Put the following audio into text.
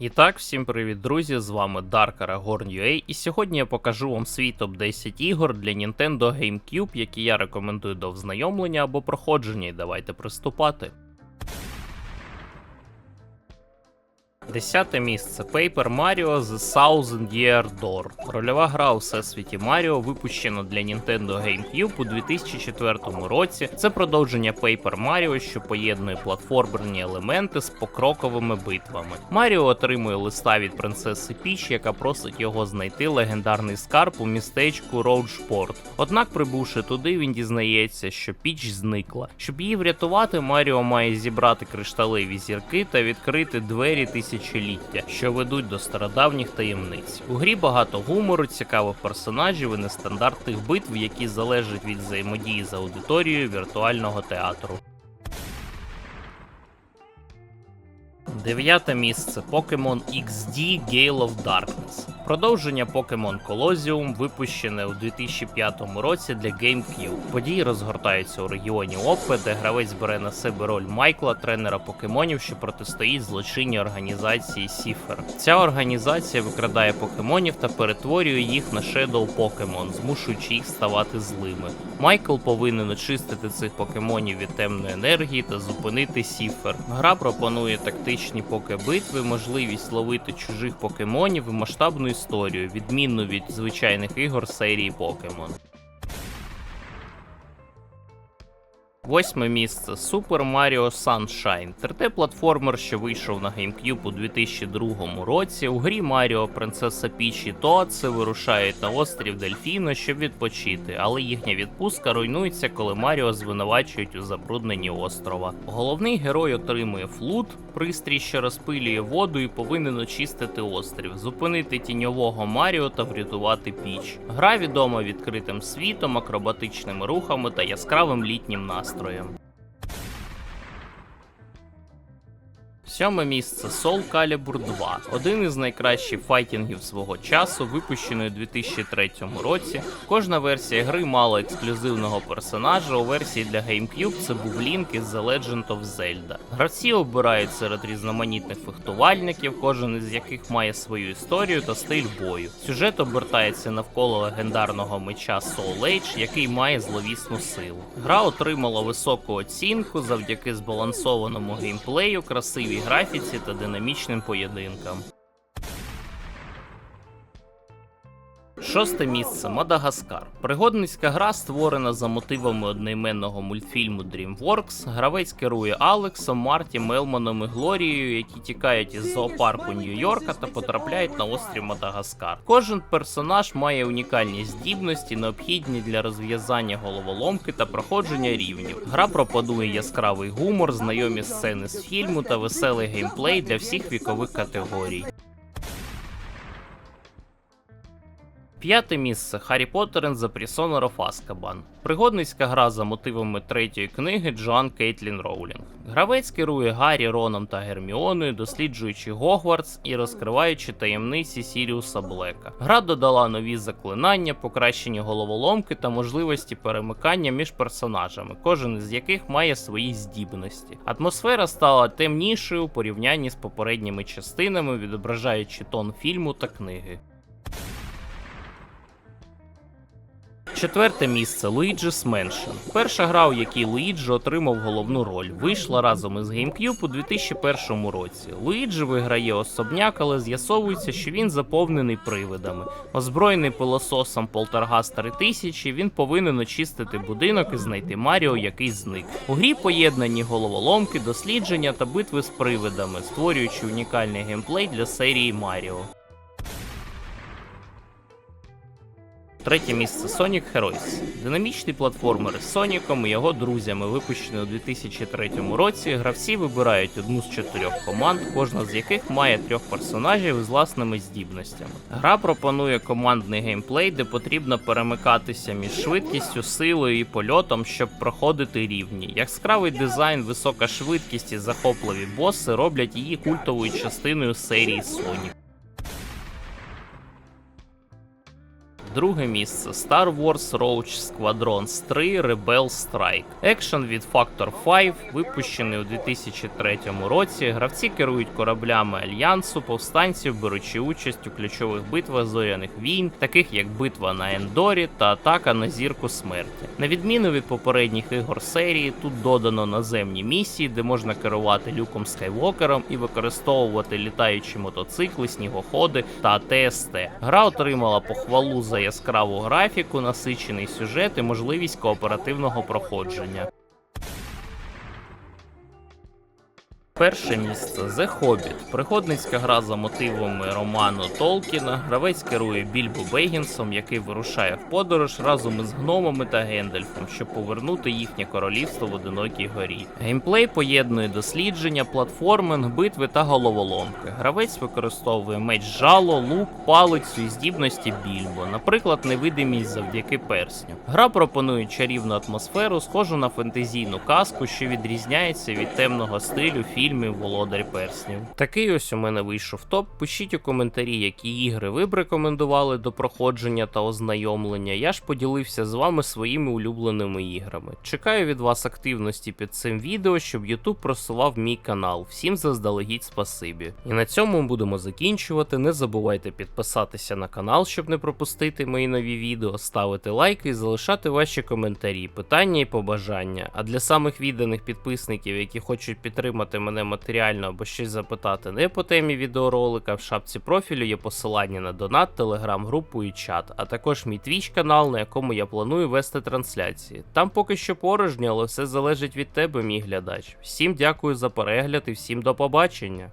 І так, всім привіт, друзі! З вами Dark Aragorn.ua і сьогодні я покажу вам свій топ-10 ігор для Nintendo GameCube, які я рекомендую до взнайомлення або проходження, і давайте приступати. Десяте місце Paper Mario The Thousand Year Door. Рольова гра у всесвіті Маріо випущена для Nintendo GameCube у 2004 році. Це продовження Paper Mario, що поєднує платформерні елементи з покроковими битвами. Маріо отримує листа від принцеси Піч, яка просить його знайти легендарний скарб у містечку Роуджпорт. Однак, прибувши туди, він дізнається, що Піч зникла. Щоб її врятувати, Маріо має зібрати кришталеві зірки та відкрити двері тисячоліття, що ведуть до стародавніх таємниць. У грі багато гумору, цікавих персонажів і нестандартних битв, які залежать від взаємодії з аудиторією віртуального театру. Дев'яте місце Pokemon XD Gale of Darkness. Продовження Pokemon Colosseum випущене у 2005 році для GameCube. Події розгортаються у регіоні Оппе, де гравець бере на себе роль Майкла, тренера покемонів, що протистоїть злочинній організації Сіфер. Ця організація викрадає покемонів та перетворює їх на Shadow Pokemon, змушуючи їх ставати злими. Майкл повинен очистити цих покемонів від темної енергії та зупинити Сіфер. Гра пропонує тактичні покебитви, можливість ловити чужих покемонів і масштабну історію, відмінну від звичайних ігор серії Покемон. Восьме місце Super Mario Sunshine. 3D-платформер, що вийшов на GameCube у 2002 році. У грі Маріо, принцеса Піч і Тоадсе вирушають на острів Дельфіно, щоб відпочити, але їхня відпустка руйнується, коли Маріо звинувачують у забрудненні острова. Головний герой отримує флут, пристрій, що розпилює воду і повинен очистити острів, зупинити тіньового Маріо та врятувати піч. Гра відома відкритим світом, акробатичними рухами та яскравим літнім настроєм настроєм. Сьоме місце Soul Calibur 2. Один із найкращих файтінгів свого часу, випущений у 2003 році. Кожна версія гри мала ексклюзивного персонажа. У версії для GameCube це був Лінк із The Legend of Zelda. Гравці обирають серед різноманітних фехтувальників, кожен із яких має свою історію та стиль бою. Сюжет обертається навколо легендарного меча Soul Age, який має зловісну силу. Гра отримала високу оцінку завдяки збалансованому геймплею, красивій графіці та динамічним поєдинкам. Шосте місце Мадагаскар. Пригодницька гра створена за мотивами одноіменного мультфільму DreamWorks. Гравець керує Алексом, Марті, Мелманом і Глорією, які тікають із зоопарку Нью-Йорка та потрапляють на острів Мадагаскар. Кожен персонаж має унікальні здібності, необхідні для розв'язання головоломки та проходження рівнів. Гра пропонує яскравий гумор, знайомі сцени з фільму та веселий геймплей для всіх вікових категорій. П'яте місце Харі Поттер the Prisoner of Azkaban. Пригодницька гра за мотивами третьої книги Джоан Кейтлін Роулінг. Гравець керує Гаррі, Роном та Герміоною, досліджуючи Гогвартс і розкриваючи таємниці Сіріуса Блека. Гра додала нові заклинання, покращені головоломки та можливості перемикання між персонажами, кожен із яких має свої здібності. Атмосфера стала темнішою у порівнянні з попередніми частинами, відображаючи тон фільму та книги. Четверте місце Luigi's Mansion. Перша гра, у якій Луїджі отримав головну роль, вийшла разом із GameCube у 2001 році. Луїджі виграє особняк, але з'ясовується, що він заповнений привидами. Озброєний пилососом Полтергас 3000, він повинен очистити будинок і знайти Маріо, який зник. У грі поєднані головоломки, дослідження та битви з привидами, створюючи унікальний геймплей для серії Маріо. Третє місце Sonic Heroes. Динамічний платформер з Соніком і його друзями, випущений у 2003 році. Гравці вибирають одну з чотирьох команд, кожна з яких має трьох персонажів з власними здібностями. Гра пропонує командний геймплей, де потрібно перемикатися між швидкістю, силою і польотом, щоб проходити рівні. Яскравий дизайн, висока швидкість і захопливі боси роблять її культовою частиною серії Sonic. Друге місце Star Wars Roach Squadrons 3 Rebel Strike. Екшен від Factor 5, випущений у 2003 році. Гравці керують кораблями альянсу, повстанців, беручи участь у ключових битвах зоряних війн, таких як битва на Ендорі та атака на зірку смерті. На відміну від попередніх ігор серії, тут додано наземні місії, де можна керувати люком Скайвокером і використовувати літаючі мотоцикли, снігоходи та ТСТ. Гра отримала похвалу за яскраву графіку, насичений сюжет і можливість кооперативного проходження. Перше місце The Hobbit. Пригодницька гра за мотивами роману Толкіна. Гравець керує Більбо Бегінсом, який вирушає в подорож разом із гномами та Гендальфом, щоб повернути їхнє королівство в одинокій горі. Геймплей поєднує дослідження, платформинг, битви та головоломки. Гравець використовує меч жало, лук, палицю і здібності Більбо, наприклад, невидимість завдяки персню. Гра пропонує чарівну атмосферу, схожу на фентезійну казку, що відрізняється від темного стилю фільмів Володар перснів. Такий ось у мене вийшов топ. Пишіть у коментарі, які ігри ви б рекомендували до проходження та ознайомлення. Я ж поділився з вами своїми улюбленими іграми. Чекаю від вас активності під цим відео, щоб YouTube просував мій канал. Всім заздалегідь спасибі. І на цьому будемо закінчувати. Не забувайте підписатися на канал, щоб не пропустити мої нові відео, ставити лайки і залишати ваші коментарі, питання і побажання. А для самих відданих підписників, які хочуть підтримати мене матеріально або щось запитати не по темі відеоролика, в шапці профілю є посилання на донат, телеграм-групу і чат, а також мій твіч канал, на якому я планую вести трансляції. Там поки що порожньо, але все залежить від тебе, мій глядач. Всім дякую за перегляд і всім до побачення.